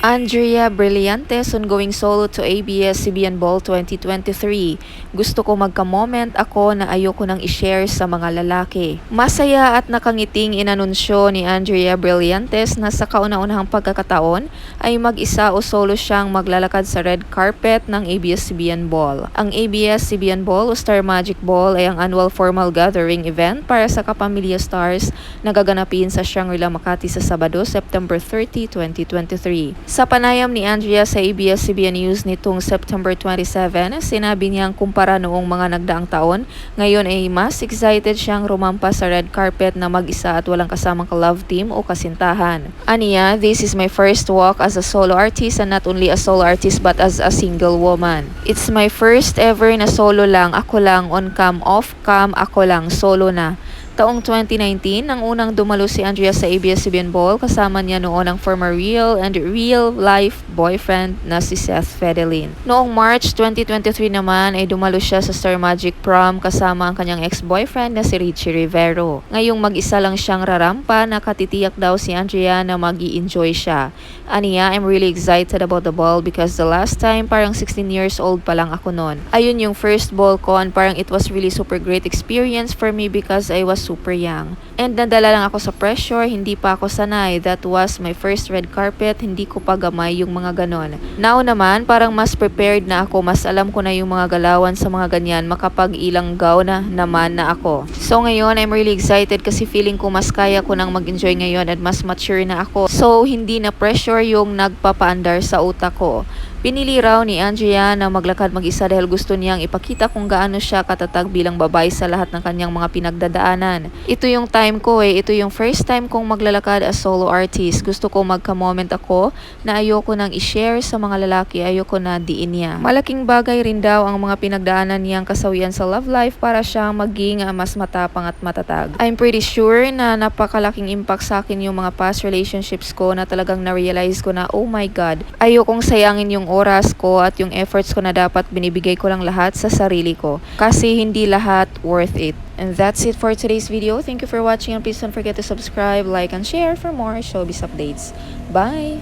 Andrea Brillantes on going solo to ABS-CBN Ball 2023. Gusto ko magka-moment ako na ayoko nang i-share sa mga lalaki. Masaya at nakangiting inanunsyo ni Andrea Brillantes na sa kauna-unahang pagkakataon ay mag-isa o solo siyang maglalakad sa red carpet ng ABS-CBN Ball. Ang ABS-CBN Ball o Star Magic Ball ay ang annual formal gathering event para sa kapamilya stars na gaganapin sa Shangri-La Makati sa Sabado, September 30, 2023. Sa panayam ni Andrea sa ABS-CBN News nitong September 27, sinabi niyang kumpara noong mga nagdaang taon, ngayon ay mas excited siyang rumampa sa red carpet na mag-isa at walang kasamang ka-love team o kasintahan. Aniya, this is my first walk as a solo artist and not only a solo artist but as a single woman. It's my first ever na solo lang, ako lang, on cam, off cam, ako lang, solo na. Taong 2019, nang unang dumalo si Andrea sa ABS-CBN Ball, kasama niya noon ang former real and real-life boyfriend na si Seth Fedelin. Noong March 2023 naman ay dumalo siya sa Star Magic Prom kasama ang kanyang ex-boyfriend na si Richie Rivero. Ngayong mag-isa lang siyang rarampa, nakatitiyak daw si Andrea na mag enjoy siya. Aniya, I'm really excited about the ball because the last time parang 16 years old pa lang ako noon. Ayun yung first ball ko and parang it was really super great experience for me because I was super young. And nadala lang ako sa pressure, hindi pa ako sanay. That was my first red carpet, hindi ko pa gamay yung mga ganon. Now naman, parang mas prepared na ako, mas alam ko na yung mga galawan sa mga ganyan, makapag-ilanggaw na naman na ako. So ngayon, I'm really excited kasi feeling ko mas kaya ko nang mag-enjoy ngayon at mas mature na ako. So hindi na pressure yung nagpapaandar sa utak ko. Pinili raw ni Andrea na maglakad mag-isa dahil gusto niyang ipakita kung gaano siya katatag bilang babae sa lahat ng kanyang mga pinagdadaanan. Ito yung time ko eh, ito yung first time kong maglalakad as solo artist. Gusto ko magka-moment ako na ayoko nang i-share sa mga lalaki, ayoko na diin niya. Malaking bagay rin daw ang mga pinagdaanan niyang kasawian sa love life para siyang maging ah, mas matapang at matatag. I'm pretty sure na napakalaking impact sa akin yung mga past relationships ko na talagang na-realize ko na oh my God, ayokong sayangin yung oras ko at yung efforts ko na dapat binibigay ko lang lahat sa sarili ko. Kasi hindi lahat worth it. And that's it for today's video. Thank you for watching and please don't forget to subscribe, like, and share for more showbiz updates. Bye!